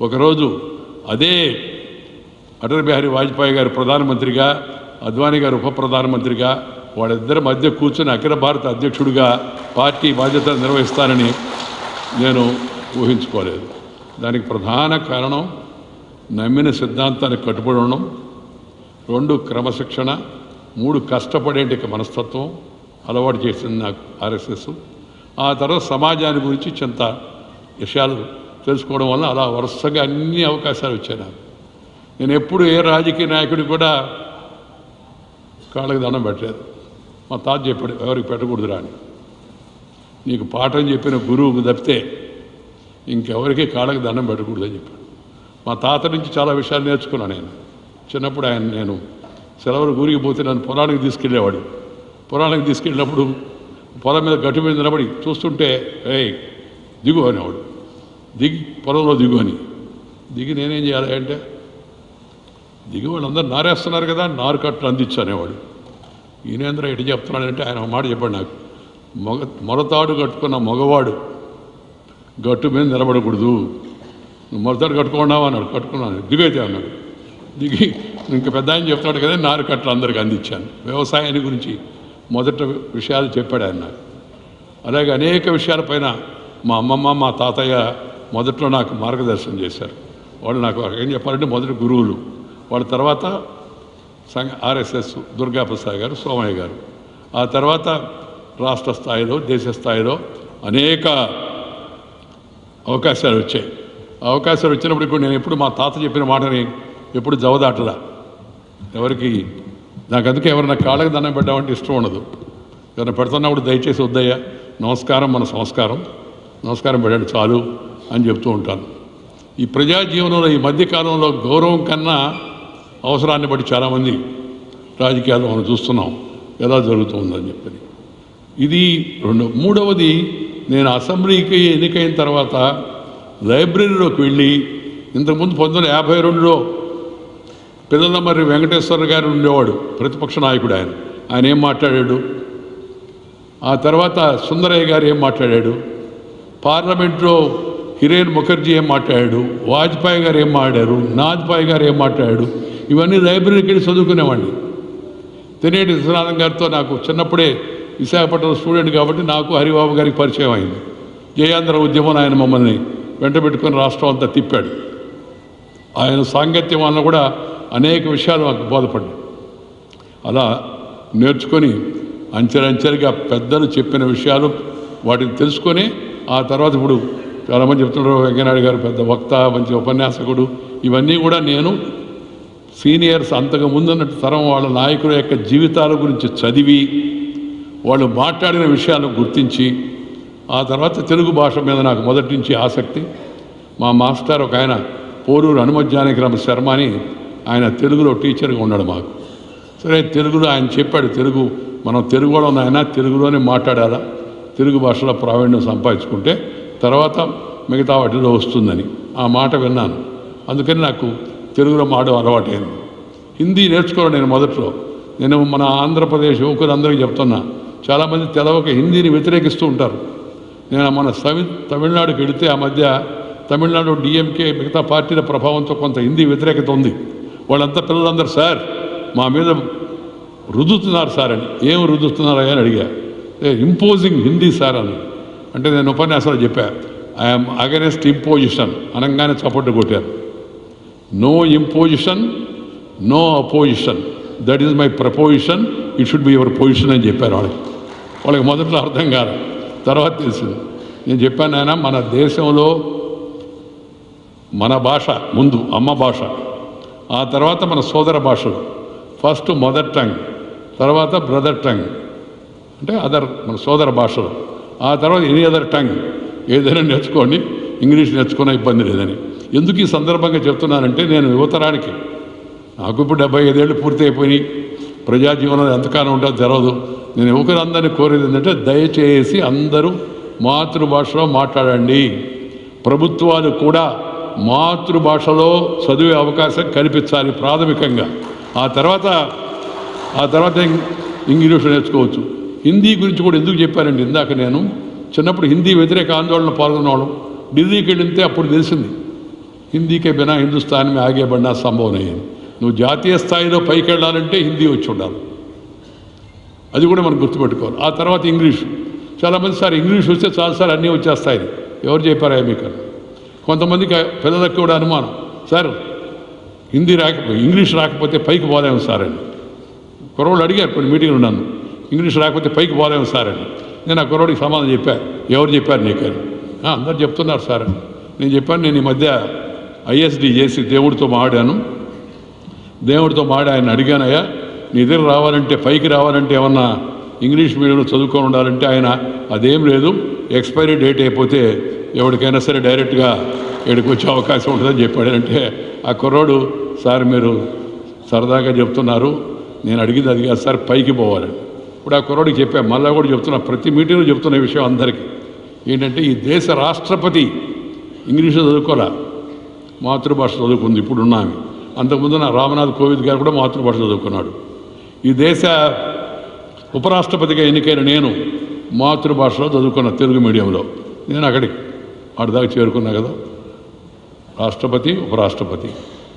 ఒకరోజు అదే అటల్ బిహారీ వాజ్పేయి గారు ప్రధానమంత్రిగా అద్వానీ గారు ఉప ప్రధానమంత్రిగా వాళ్ళిద్దరి మధ్య కూర్చొని అఖిల భారత అధ్యక్షుడిగా పార్టీ బాధ్యత నిర్వహిస్తానని నేను ఊహించుకోలేదు. దానికి ప్రధాన కారణం నమ్మిన సిద్ధాంతానికి కట్టుబడి ఉండడం రెండు క్రమశిక్షణ మూడు కష్టపడేటి మనస్తత్వం అలవాటు చేసింది నాకు ఆర్ఎస్ఎస్. ఆ తర్వాత సమాజాన్ని గురించి చింత విషయాలు తెలుసుకోవడం వల్ల అలా వరుసగా అన్ని అవకాశాలు వచ్చాయి నాకు. నేను ఎప్పుడు ఏ రాజకీయ నాయకుడు కూడా కాళ్ళకి దండం పెట్టలేదు. మా తాత చెప్పాడు ఎవరికి పెట్టకూడదురా అని. నీకు పాఠం చెప్పిన గురువుకు తప్పితే ఇంకెవరికి కాళ్ళకి దండం పెట్టకూడదు అని చెప్పాడు. మా తాత నుంచి చాలా విషయాలు నేర్చుకున్నాను నేను. చిన్నప్పుడు ఆయన నేను సెలవులు ఊరికి పోతే నన్ను పొలానికి తీసుకెళ్ళేవాడు. పొలానికి తీసుకెళ్ళినప్పుడు పొలం మీద గట్టు మీద నిలబడి చూస్తుంటే ఏయ్ దిగు అనేవాడు. దిగి పొలంలో దిగు అని. దిగి నేనేం చేయాలి అంటే దిగి వాళ్ళందరూ నారేస్తున్నారు కదా నారు కట్టలు అందించానేవాడు ఈయనేంద్ర ఎటు చెప్తున్నాడంటే ఆయన ఒక మాట చెప్పాడు నాకు మొగ మొరతాడు కట్టుకున్న మగవాడు గట్టు మీద నిలబడకూడదు. నువ్వు మొరతాడు కట్టుకున్నావా? అన్నాడు. కట్టుకున్నాను. దిగైతే అన్నాడు. దిగి ఇంకా పెద్ద ఆయన చెప్తాడు కదా నారు కట్టలు అందరికి అందించాను. వ్యవసాయాన్ని గురించి మొదట విషయాలు చెప్పాడు ఆయన నాకు. అలాగే అనేక విషయాలపైన మా అమ్మమ్మ మా తాతయ్య మొదట్లో నాకు మార్గదర్శనం చేశారు. వాళ్ళు నాకు ఏం చెప్పాలంటే మొదటి గురువులు. వాళ్ళ తర్వాత సంఘ ఆర్ఎస్ఎస్ దుర్గాప్రసాద్ గారు సోమయ్య గారు. ఆ తర్వాత రాష్ట్ర స్థాయిలో దేశ స్థాయిలో అనేక అవకాశాలు వచ్చాయి. ఆ అవకాశాలు వచ్చినప్పుడు ఇప్పుడు నేను ఎప్పుడు మా తాత చెప్పిన మాటని ఎప్పుడు జవదాటలా. ఎవరికి నాకు అందుకే ఎవరైనా కాళ్ళకి దండం పెట్టామంటే ఇష్టం ఉండదు. ఎవరైనా పెడుతున్నప్పుడు దయచేసి వద్దయ్యా నమస్కారం మన సంస్కారం. నమస్కారం పెట్టండి చాలు. అని చెప్తూ ఉంటాను. ఈ ప్రజా జీవనంలో ఈ మధ్యకాలంలో గౌరవం కన్నా అవసరాన్ని బట్టి చాలామంది రాజకీయాల్లో మనం చూస్తున్నాం. ఎలా జరుగుతుందని చెప్పని. ఇది రెండు మూడవది నేను అసెంబ్లీకి ఎన్నికైన తర్వాత లైబ్రరీలోకి వెళ్ళి ఇంతకుముందు పంతొమ్మిది వందల యాభై రెండులో పిల్లలమర్రి వెంకటేశ్వర గారు ఉండేవాడు ప్రతిపక్ష నాయకుడు ఆయన. ఆయన ఏం మాట్లాడాడు? ఆ తర్వాత సుందరయ్య గారు ఏం మాట్లాడాడు? పార్లమెంట్లో హిరేన్ ముఖర్జీ ఏం మాట్లాడాడు? వాజ్పేయి గారు ఏం మాట్లాడారు? నాజ్పాయ్ గారు ఏం మాట్లాడాడు? ఇవన్నీ లైబ్రరీకి వెళ్ళి చదువుకునేవాడిని. తెనేటి విశ్వనాథం గారితో నాకు చిన్నప్పుడే విశాఖపట్నం స్టూడెంట్ కాబట్టి నాకు హరిబాబు గారికి పరిచయం అయింది. జయాంధ్ర ఉద్యమం ఆయన మమ్మల్ని వెంటబెట్టుకుని రాష్ట్రం అంతా తిప్పాడు. ఆయన సాంగత్యం వలన కూడా అనేక విషయాలు నాకు బోధపడ్డాయి. అలా నేర్చుకొని అంచెలంచెలుగా పెద్దలు చెప్పిన విషయాలు వాటిని తెలుసుకొని ఆ తర్వాత ఇప్పుడు చాలామంది చెప్తున్నారు వెంకయ్యనాయుడు గారు పెద్ద వక్త మంచి ఉపన్యాసకుడు. ఇవన్నీ కూడా నేను సీనియర్స్ అంతకు ముందున్న తరం వాళ్ళ నాయకుల యొక్క జీవితాల గురించి చదివి వాళ్ళు మాట్లాడిన విషయాలు గుర్తించి ఆ తర్వాత తెలుగు భాష మీద నాకు మొదటి నుంచి ఆసక్తి. మా మాస్టర్ ఒక ఆయన పోరూరు హనుమజ్జానకిరామ శర్మ అని ఆయన తెలుగులో టీచర్గా ఉన్నాడు మాకు. సరే తెలుగులో ఆయన చెప్పాడు తెలుగు మనం తెలుగులో ఉన్న ఆయన తెలుగులోనే మాట్లాడాలా? తెలుగు భాషలో ప్రావీణ్యం సంపాదించుకుంటే తర్వాత మిగతా వాటిలో వస్తుందని ఆ మాట విన్నాను. అందుకని నాకు తెలుగులో మాట అలవాటైంది. హిందీ నేర్చుకోవడం నేను మొదట్లో. నేను మన ఆంధ్రప్రదేశ్ యువకులందరికీ చెప్తున్నా. చాలామంది తెలవక హిందీని వ్యతిరేకిస్తూ ఉంటారు. నేను మన సవి తమిళనాడుకి వెళితే ఆ మధ్య తమిళనాడు డిఎంకే మిగతా పార్టీల ప్రభావంతో కొంత హిందీ వ్యతిరేకత ఉంది. వాళ్ళంతా పిల్లలందరూ సార్ మా మీద రుద్దుతున్నారు సార్ అని. ఏం రుద్దుతున్నారా అని అడిగా. ఇంపోజింగ్ హిందీ సార్ అని. అంటే నేను ఉపన్యాసాలు చెప్పా. ఐఎమ్ అగెనెస్ట్ ఇంపోజిషన్ అనగానే చప్పట్లు కొట్టారు. No imposition no opposition that is my proposition it should be your position అని చెప్పారు వాళ్ళకి. వాళ్ళకి మొదట్లో అర్థం కాదు. తర్వాత తెలిసింది. నేను చెప్పాను ఆయన మన దేశంలో మన భాష ముందు అమ్మ భాష. ఆ తర్వాత మన సోదర భాషలు. ఫస్ట్ మదర్ టంగ్ తర్వాత బ్రదర్ టంగ్ అంటే అదర్ మన సోదర భాషలు. ఆ తర్వాత ఎనీ అదర్ టంగ్ ఏదైనా నేర్చుకోండి ఇంగ్లీష్ నేర్చుకున్న ఇబ్బంది లేదని. ఎందుకు ఈ సందర్భంగా చెప్తున్నానంటే నేను యువతరానికి నాకు ఇప్పుడు డెబ్బై ఐదేళ్ళు పూర్తి అయిపోయినాయి. ప్రజాజీవనం ఎంతకాలం ఉంటుందో తెరవదు. నేను యువకులందరినీ కోరేది ఏంటంటే దయచేసి అందరూ మాతృభాషలో మాట్లాడండి. ప్రభుత్వాలు కూడా మాతృభాషలో చదివే అవకాశం కల్పించాలి ప్రాథమికంగా. ఆ తర్వాత ఆ తర్వాత ఇంగ్లీష్ నేర్చుకోవచ్చు. హిందీ గురించి కూడా ఎందుకు చెప్పారండి ఇందాక నేను? చిన్నప్పుడు హిందీ వ్యతిరేక ఆందోళన పాల్గొనేవాళ్ళం ఢిల్లీకి వెళ్ళితే అప్పుడు తెలిసింది. హిందీకే బినా హిందుస్థాన్ మీ ఆగే సంభవం అయ్యేది నువ్వు జాతీయ స్థాయిలో పైకి వెళ్ళాలంటే హిందీ వచ్చి ఉండాలి. అది కూడా మనం గుర్తుపెట్టుకోవాలి. ఆ తర్వాత ఇంగ్లీష్. చాలామంది సార్ ఇంగ్లీష్ వస్తే చాలాసార్లు అన్నీ వచ్చేస్తాయి. ఎవరు చెప్పారా మీకు కొంతమందికి పిల్లలకు కూడా అనుమానం. సార్ హిందీ రాకపోతే ఇంగ్లీష్ రాకపోతే పైకి పోలేము సార్ అని. కురవాళ్ళు అడిగారు కొన్ని మీటింగ్లు ఉన్నాను ఇంగ్లీష్ రాకపోతే పైకి పోలేము సార్ అని. నేను ఆ కుర్రోడికి సమాధానం చెప్పాను ఎవరు చెప్పారు నీకు అని. అందరు చెప్తున్నారు సార్ అని. నేను చెప్పాను నేను ఈ మధ్య ఐఎస్డి చేసి దేవుడితో మాడాను దేవుడితో మాడి ఆయన అడిగానయ్యా నీ దగ్గర రావాలంటే పైకి రావాలంటే ఏమన్నా ఇంగ్లీష్ మీడియంలో చదువుకొని ఉండాలంటే ఆయన అదేం లేదు. ఎక్స్పైరీ డేట్ అయిపోతే ఎవరికైనా సరే డైరెక్ట్గా ఇక్కడికి వచ్చే అవకాశం ఉంటుందని చెప్పాడు. అంటే ఆ కుర్రోడు సార్ మీరు సరదాగా చెప్తున్నారు. నేను అడిగింది అది కాదు సార్ పైకి పోవాలని ఇప్పుడు ఆ కుర్రాడికి చెప్పా మళ్ళా కూడా చెప్తున్నా ప్రతి మీటింగ్లో చెప్తున్న విషయం అందరికీ. ఏంటంటే ఈ దేశ రాష్ట్రపతి ఇంగ్లీషు చదువుకోరా మాతృభాష చదువుకుంది ఇప్పుడు ఉన్నాము అంతకుముందు నా రామనాథ్ కోవింద్ గారు కూడా మాతృభాష చదువుకున్నాడు. ఈ దేశ ఉపరాష్ట్రపతిగా ఎన్నికైన నేను మాతృభాషలో చదువుకున్న తెలుగు మీడియంలో. నేను అక్కడికి వాటి దాకా చేరుకున్నా కదా. రాష్ట్రపతి ఉపరాష్ట్రపతి.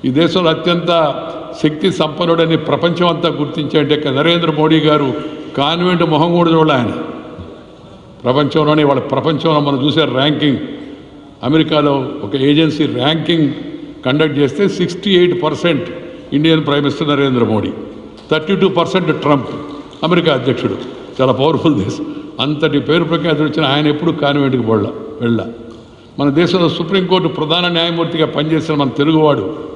ఈ దేశంలో అత్యంత శక్తి సంపన్నుడని ప్రపంచం అంతా గుర్తించే నరేంద్ర మోడీ గారు కాన్వెంట్ మొహం కూడా చూడాలి ఆయన. ప్రపంచంలోనే వాళ్ళ ప్రపంచంలో మనం చూసే ర్యాంకింగ్. అమెరికాలో ఒక ఏజెన్సీ ర్యాంకింగ్ కండక్ట్ చేస్తే sixty eight percent Indian prime minister Narendra Modi thirty two percent Trump America అధ్యక్షుడు. చాలా పవర్ఫుల్ దేశం. అంతటి పేరు ప్రఖ్యాతులు వచ్చిన ఆయన ఎప్పుడు కాన్వెంట్కి వెళ్ళ వెళ్ళ. మన దేశంలో సుప్రీంకోర్టు ప్రధాన న్యాయమూర్తిగా పనిచేసిన మన తెలుగువాడు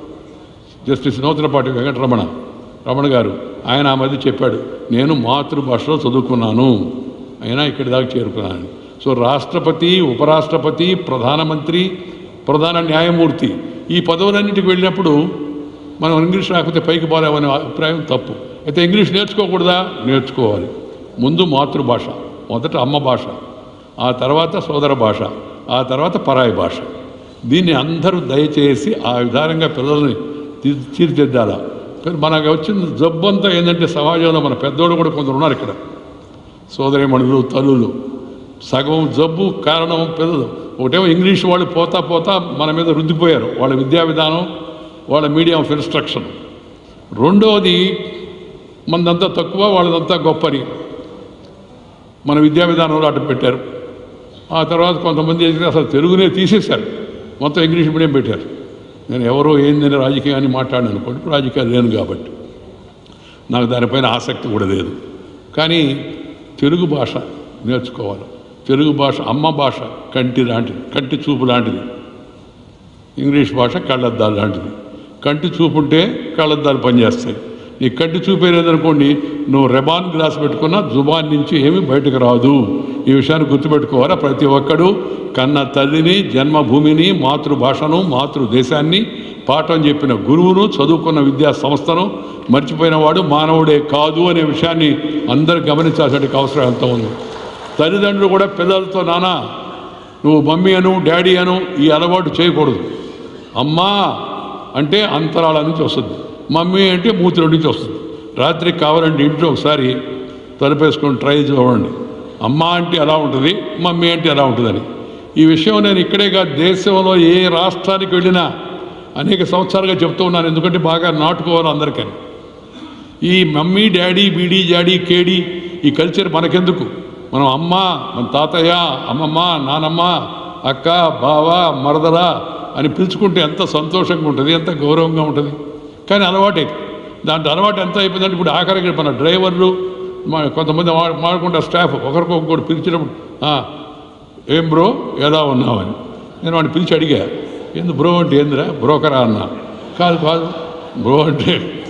జస్టిస్ నూతనపాటి వెంకటరమణ రమణ గారు ఆయన ఆ మధ్య చెప్పాడు నేను మాతృభాషలో చదువుకున్నాను. అయినా ఇక్కడి దాకా చేరుకున్నాను. సో రాష్ట్రపతి ఉపరాష్ట్రపతి ప్రధానమంత్రి ప్రధాన న్యాయమూర్తి ఈ పదవులన్నింటికి వెళ్ళినప్పుడు మనం ఇంగ్లీష్ రాకపోతే పైకి పోలేమనే అభిప్రాయం తప్పు. అయితే ఇంగ్లీష్ నేర్చుకోకూడదా? నేర్చుకోవాలి. ముందు మాతృభాష మొదట అమ్మ భాష ఆ తర్వాత సోదర భాష ఆ తర్వాత పరాయి భాష. దీన్ని అందరూ దయచేసి ఆ విధానంగా పిల్లల్ని తీర్చిదిద్దాలా. కానీ మనకు వచ్చిన జబ్బు అంతా ఏంటంటే సమాజంలో మన పెద్దోళ్ళు కూడా కొందరు ఉన్నారు ఇక్కడ. సోదరిమణులు తల్లులు. సగం జబ్బు కారణం పెద్దలు ఒకటేమో ఇంగ్లీష్ వాళ్ళు పోతా పోతా మన మీద రుద్దిపోయారు. వాళ్ళ విద్యా విధానం వాళ్ళ మీడియం ఆఫ్ ఇన్స్ట్రక్షన్. రెండవది మనదంతా తక్కువ వాళ్ళదంతా గొప్పని మన విద్యా విధానంలో అటు పెట్టారు. ఆ తర్వాత కొంతమంది అసలు తెలుగునే తీసేశారు. మొత్తం ఇంగ్లీష్ మీడియం పెట్టారు. నేను ఎవరో ఏందని రాజకీయాన్ని మాట్లాడిన అనుకోండి రాజకీయాలు లేను కాబట్టి. నాకు దానిపైన ఆసక్తి కూడా లేదు. కానీ తెలుగు భాష నేర్చుకోవాలి. తెలుగు భాష అమ్మ భాష కంటి లాంటిది కంటి చూపు లాంటిది. ఇంగ్లీష్ భాష కళ్ళద్దాలు లాంటిది. కంటి చూపు ఉంటే కళ్ళద్దాలు పనిచేస్తాయి. నీ కంటి చూపేలేదనుకోండి నువ్వు రెబాన్ గ్లాస్ పెట్టుకున్నా జుబాన్ నుంచి ఏమీ బయటకు రాదు. ఈ విషయాన్ని గుర్తుపెట్టుకోవాలా? ప్రతి ఒక్కడు కన్న తల్లిని జన్మభూమిని మాతృభాషను మాతృదేశాన్ని పాఠం చెప్పిన గురువును చదువుకున్న విద్యా సంస్థను మర్చిపోయిన వాడు మానవుడే కాదు అనే విషయాన్ని అందరు గమనించాల్సిన అవసరం ఎంత ఉంది. తల్లిదండ్రులు కూడా పిల్లలతో నానా నువ్వు మమ్మీ అను డాడీ అను ఈ అలవాటు చేయకూడదు. అమ్మా అంటే అంతరాల నుంచి వస్తుంది. మమ్మీ అంటే మూతిలో నుంచి వస్తుంది. రాత్రికి కావాలంటే ఇంట్లో ఒకసారి తలపేసుకొని ట్రై చూడండి అమ్మ అంటే ఎలా ఉంటుంది? మమ్మీ అంటే ఎలా ఉంటుందని. ఈ విషయం నేను ఇక్కడే కాదు దేశంలో ఏ రాష్ట్రానికి వెళ్ళినా అనేక సంవత్సరాలుగా చెప్తూ ఉన్నాను. ఎందుకంటే బాగా నాటుకోవాలి అందరికని. ఈ మమ్మీ డాడీ బీడీ జాడీ కేడీ ఈ కల్చర్ మనకెందుకు? మనం అమ్మ మన తాతయ్య అమ్మమ్మ నానమ్మ అక్క బావ మరదల అని పిలుచుకుంటే ఎంత సంతోషంగా ఉంటుంది ఎంత గౌరవంగా ఉంటుంది. కానీ అలవాటే దాంట్లో అలవాటు ఎంత అయిపోయిందంటే ఇప్పుడు ఆఖరికి మన డ్రైవర్లు కొంతమంది మా- మాడుకుంటారు స్టాఫ్ ఒకరికొకరు పిలిచినప్పుడు "ఆ, ఏం బ్రో ఎలా ఉన్నావని నేను వాడిని పిలిచి అడిగా ఏంది బ్రో అంటే ఏందిరా? బ్రోకరా అన్నా? కాదు కాదు. బ్రో అంటే